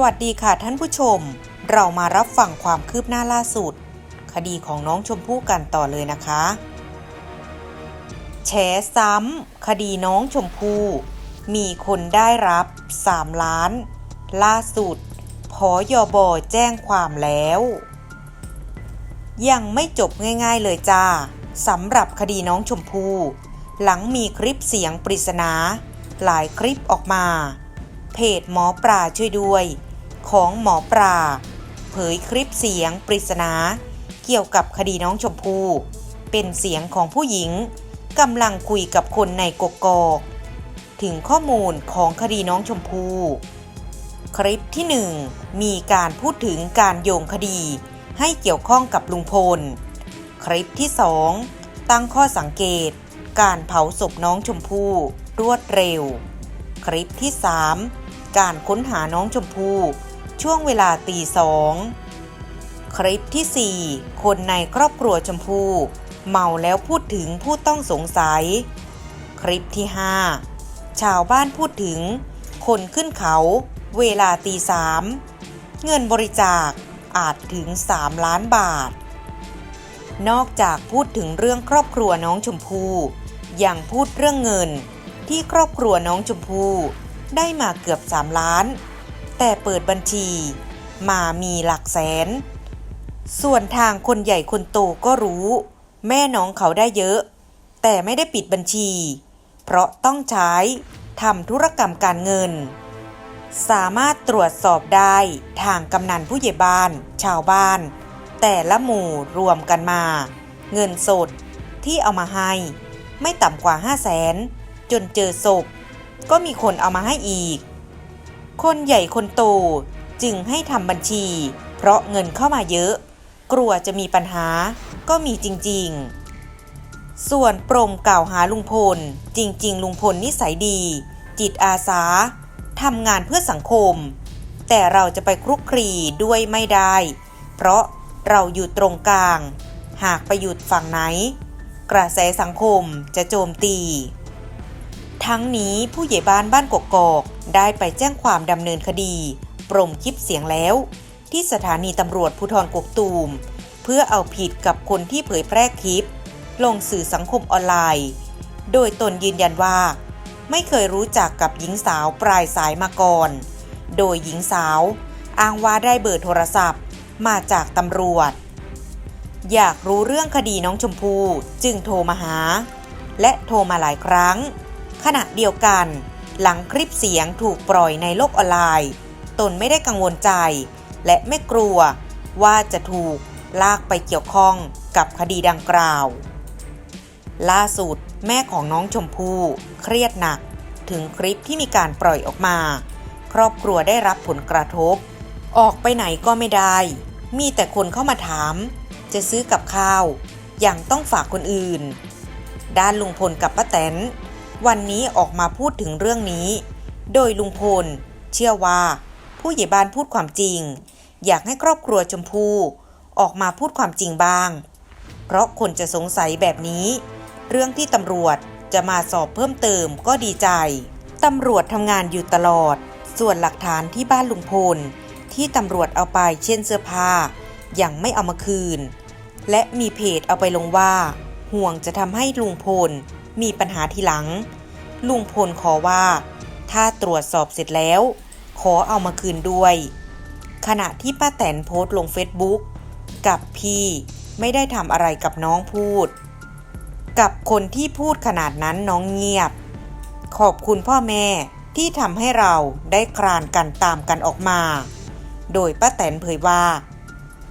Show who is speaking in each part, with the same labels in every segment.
Speaker 1: สวัสดีค่ะท่านผู้ชม เรามารับฟังความคืบหน้าล่าสุด คดีของน้องชมพู่กันต่อเลยนะคะแฉซ้ำคดีน้องชมพู่มีคนได้รับ 3 ล้าน ล่าสุดพอยอบอแจ้งความแล้ว ยังไม่จบง่ายๆเลยจ้าสำหรับคดีน้องชมพู่หลังมีคลิปเสียงปริศนา หลายคลิปออกมา เพจหมอปลาช่วยด้วย ของหมอปลาเผยคลิปเสียงปริศนา เกี่ยวกับคดีน้องชมพู่เป็นเสียงของผู้หญิงกำลังคุยกับคนในกกอกถึงข้อมูลของคดีน้องชมพู่คลิปที่หนึ่งมีการพูดถึงการโยงคดีให้เกี่ยวข้องกับลุงพล คลิปที่สองตั้งข้อสังเกต การเผาศพน้องชมพู่รวดเร็ว คลิปที่ 3 การค้นหาน้องชมพู่ ช่วงเวลาตีสองคลิปที่ 4 คนในครอบครัวชมพู่เมาแล้วพูดถึงผู้ต้องสงสัย คลิปที่ 5 ชาวบ้านพูดถึง คนขึ้นเขาเวลาตีสามเงินบริจาคอาจถึง 3 ล้านบาท นอกจากพูดถึงเรื่องครอบครัวน้องชมพู่ยังพูดเรื่องเงินที่ครอบครัวน้องชมพู่ได้มาเกือบ 3 ล้าน แต่เปิดบัญชี มามีหลักแสน ส่วนทางคนใหญ่คนโตก็รู้ แม่น้องเขาได้เยอะ แต่ไม่ได้ปิดบัญชี เพราะต้องใช้ทำธุรกรรมการเงิน สามารถตรวจสอบได้ทางกำนันผู้ใหญ่บ้าน ชาวบ้าน แต่ละหมู่รวมกันมา เงินสดที่เอามาให้ ไม่ต่ำกว่า 5 0 0แสนจนเจอศพก็มีคนเอามาให้อีก คนใหญ่คนโตจึงให้ทำบัญชี เพราะเงินเข้ามาเยอะ กลัวจะมีปัญหาก็มีจริงๆ ส่วนปรมกล่าวหาลุงพล จริง ๆ ลุงพลนิสัยดี จิตอาสาทำงานเพื่อสังคม แต่เราจะไปคลุกคลีด้วยไม่ได้ เพราะเราอยู่ตรงกลาง หากไปหยุดฝั่งไหน กระแสสังคมจะโจมตี ทั้งนี้ผู้ใหญ่บ้านบ้านกกอก ได้ไปแจ้งความดำเนินคดีปรมคลิปเสียงแล้ว ที่สถานีตำรวจภูธรกกตูม เพื่อเอาผิดกับคนที่เผยแพร่คลิป ลงสื่อสังคมออนไลน์ โดยตนยืนยันว่า ไม่เคยรู้จักกับหญิงสาวปลายสายมาก่อน โดยหญิงสาวอ้างว่าได้เบอร์โทรศัพท์มาจากตำรวจ อยากรู้เรื่องคดีน้องชมพู่จึงโทรมาหา และโทรมาหลายครั้ง ขณะเดียวกัน หลังคลิปเสียงถูกปล่อยในโลกออนไลน์ ตนไม่ได้กังวลใจ และไม่กลัวว่าจะถูกลากไปเกี่ยวข้องกับคดีดังกล่าว ล่าสุดแม่ของน้องชมพู่เครียดหนัก ถึงคลิปที่มีการปล่อยออกมา ครอบครัวได้รับผลกระทบ ออกไปไหนก็ไม่ได้ มีแต่คนเข้ามาถาม จะซื้อกับข้าวยังต้องฝากคนอื่น ด้านลุงพลกับป้าแตน วันนี้ออกมาพูดถึงเรื่องนี้ โดยลุงพล เชื่อว่า ผู้ใหญ่บ้านพูดความจริง อยากให้ครอบครัวชมพู่ออกมาพูดความจริงบ้าง เพราะคนจะสงสัยแบบนี้ เรื่องที่ตำรวจจะมาสอบเพิ่มเติมก็ดีใจ ตำรวจทำงานอยู่ตลอด ส่วนหลักฐานที่บ้านลุงพล ที่ตำรวจเอาไปเช่นเสื้อผ้ายังไม่เอามาคืน และมีเพจเอาไปลงว่า ห่วงจะทำให้ลุงพล มีปัญหาทีหลัง ลุงพลขอว่า ถ้าตรวจสอบเสร็จแล้ว ขอเอามาคืนด้วย ขณะที่ป้าแตนโพสต์ลงเฟซบุ๊กกับพี่ไม่ได้ทำอะไรกับน้องพูด กับคนที่พูดขนาดนั้นน้องเงียบ ขอบคุณพ่อแม่ที่ทำให้เราได้คลานกันตามกันออกมา โดยป้าแตนเผยว่า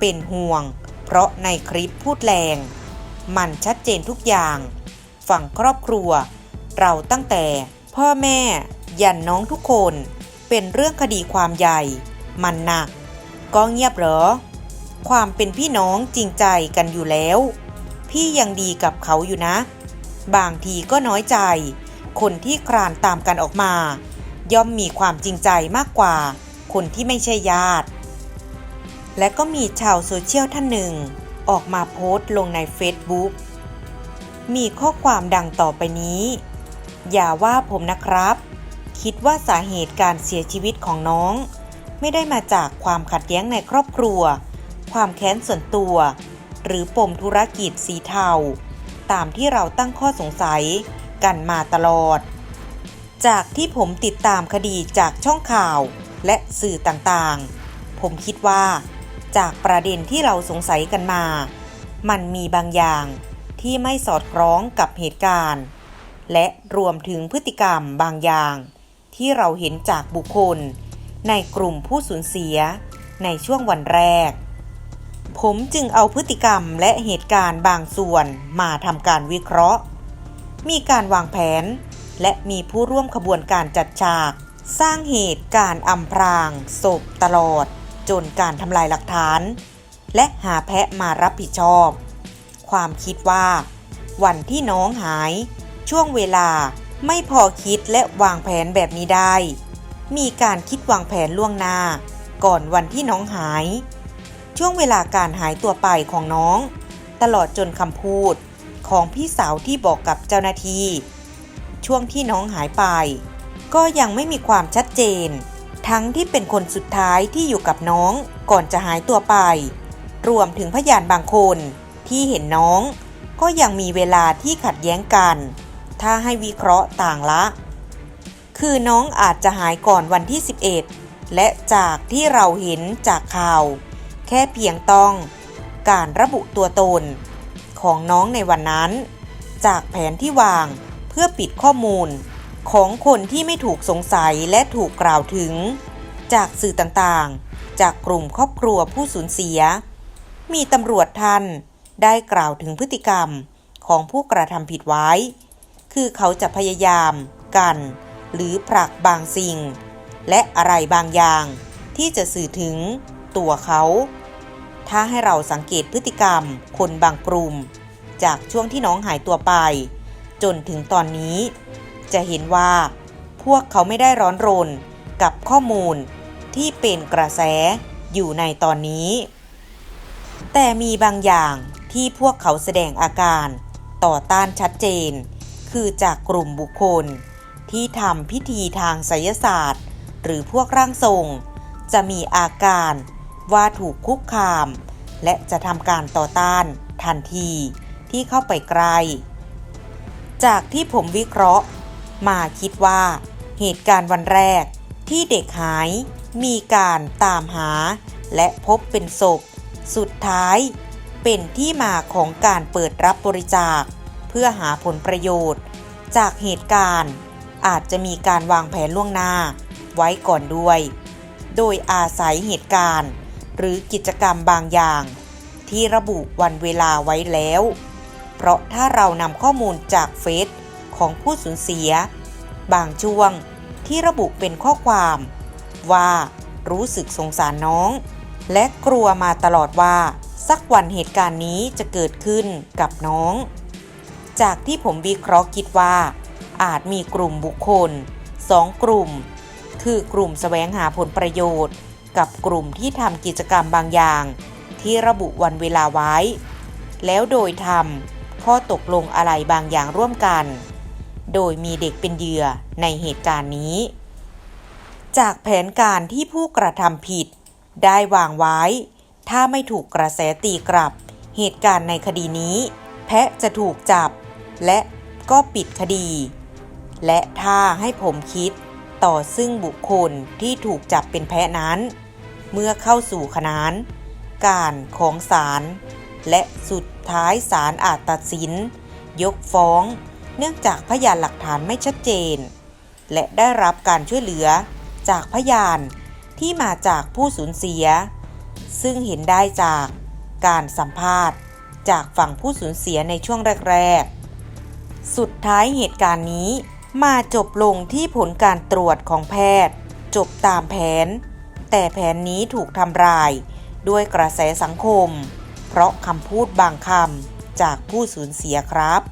Speaker 1: เป็นห่วง เพราะในคลิปพูดแรง มันชัดเจนทุกอย่าง ฝั่งครอบครัว เราตั้งแต่พ่อแม่ยันน้องทุกคนเป็นเรื่องคดีความใหญ่ มันหนัก ก็เงียบเหรอ ความเป็นพี่น้องจริงใจกันอยู่แล้ว พี่ยังดีกับเขาอยู่นะ บางทีก็น้อยใจ คนที่คลานตามกันออกมา ย่อมมีความจริงใจมากกว่า คนที่ไม่ใช่ญาติ และก็มีชาวโซเชียลท่านหนึ่ง ออกมาโพสต์ลงใน Facebook มีข้อความดังต่อไปนี้ อย่าว่าผมนะครับ คิดว่าสาเหตุการเสียชีวิตของน้อง ไม่ได้มาจากความขัดแย้งในครอบครัว ความแค้นส่วนตัว หรือปมธุรกิจสีเทา ตามที่เราตั้งข้อสงสัยกันมาตลอด จากที่ผมติดตามคดีจากช่องข่าวและสื่อต่างๆ ผมคิดว่าจากประเด็นที่เราสงสัยกันมา มันมีบางอย่าง ที่ไม่สอดคล้องกับเหตุการณ์ และรวมถึงพฤติกรรมบางอย่าง ที่เราเห็นจากบุคคล ในกลุ่มผู้สูญเสีย ในช่วงวันแรก ผมจึงเอาพฤติกรรมและเหตุการณ์บางส่วนมาทำการวิเคราะห์ มีการวางแผน และมีผู้ร่วมขบวนการจัดฉาก สร้างเหตุการณ์อำพรางศพตลอด จนการทำลายหลักฐาน และหาแพะมารับผิดชอบ ความคิดว่า วันที่น้องหาย ช่วงเวลาไม่พอคิดและวางแผนแบบนี้ได้ มีการคิดวางแผนล่วงหน้า ก่อนวันที่น้องหาย ช่วงเวลาการหายตัวไปของน้อง ตลอดจนคำพูดของพี่สาวที่บอกกับเจ้าหน้าที่ ช่วงที่น้องหายไป ก็ยังไม่มีความชัดเจน ทั้งที่เป็นคนสุดท้ายที่อยู่กับน้องก่อนจะหายตัวไป รวมถึงพยานบางคน ที่เห็นน้อง ก็ยังมีเวลาที่ขัดแย้งกัน ถ้าให้วิเคราะห์ต่างละ คือน้องอาจจะหายก่อนวันที่ 11 และจากที่เราเห็นจากข่าว แค่เพียงต้องการระบุตัวตน ของน้องในวันนั้น จากแผนที่วางเพื่อปิดข้อมูล ของคนที่ไม่ถูกสงสัยและถูกกล่าวถึง จากสื่อต่างๆ จากกลุ่มครอบครัวผู้สูญเสีย มีตำรวจท่าน ได้กล่าวถึงพฤติกรรมของผู้กระทำผิดไว้ คือเขาจะพยายาม กัน หรือผลักบางสิ่ง และอะไรบางอย่าง ที่จะสื่อถึงตัวเขา ถ้าให้เราสังเกตพฤติกรรมคนบางกลุ่ม จากช่วงที่น้องหายตัวไป จนถึงตอนนี้ จะเห็นว่า พวกเขาไม่ได้ร้อนรนกับข้อมูลที่เป็นกระแสอยู่ในตอนนี้ แต่มีบางอย่าง ที่พวกเขาแสดงอาการต่อต้านชัดเจน คือจากกลุ่มบุคคล ที่ทำพิธีทางไสยศาสตร์ หรือพวกร่างทรง จะมีอาการว่าถูกคุกคาม และจะทำการต่อต้านทันทีที่เข้าไปใกล้จากที่ผมวิเคราะห์ มาคิดว่า เหตุการณ์วันแรกที่เด็กหายมีการตามหา และพบเป็นศพ สุดท้าย เป็นที่มาของการเปิดรับบริจาค เพื่อหาผลประโยชน์ จากเหตุการณ์ อาจจะมีการวางแผนล่วงหน้า ไว้ก่อนด้วย โดยอาศัยเหตุการณ์ หรือกิจกรรมบางอย่าง ที่ระบุวันเวลาไว้แล้ว เพราะถ้าเรานำข้อมูลจากเฟซของผู้สูญเสีย บางช่วงที่ระบุเป็นข้อความ ว่ารู้สึกสงสารน้อง และกลัวมาตลอดว่า สักวันเหตุการณ์นี้จะเกิดขึ้นกับน้อง จากที่ผมวิเคราะห์คิดว่า อาจมีกลุ่มบุคคลสองกลุ่ม คือกลุ่มแสวงหาผลประโยชน์ กับกลุ่มที่ทำกิจกรรมบางอย่าง ที่ระบุวันเวลาไว้ แล้วโดยทำข้อตกลงอะไรบางอย่างร่วมกัน โดยมีเด็กเป็นเหยื่อในเหตุการณ์นี้ จากแผนการที่ผู้กระทำผิด ได้วางไว้ ถ้าไม่ถูกกระแสตีกลับ เหตุการณ์ในคดีนี้ แพะจะถูกจับ และก็ปิดคดี และถ้าให้ผมคิดต่อซึ่งบุคคลที่ถูกจับเป็นแพะนั้น เมื่อเข้าสู่ขนาน การของศาลและสุดท้ายศาลอาจตัดสิน ยกฟ้อง เนื่องจากพยานหลักฐานไม่ชัดเจน และได้รับการช่วยเหลือจากพยานที่มาจากผู้สูญเสีย ซึ่งเห็นได้จากการสัมภาษณ์ จากฝั่งผู้สูญเสียในช่วงแรก ๆ สุดท้ายเหตุการณ์นี้มาจบลงที่ผลการตรวจของแพทย์ จบตามแผน แต่แผนนี้ถูกทำลายด้วยกระแสสังคม เพราะคำพูดบางคำจากผู้สูญเสียครับ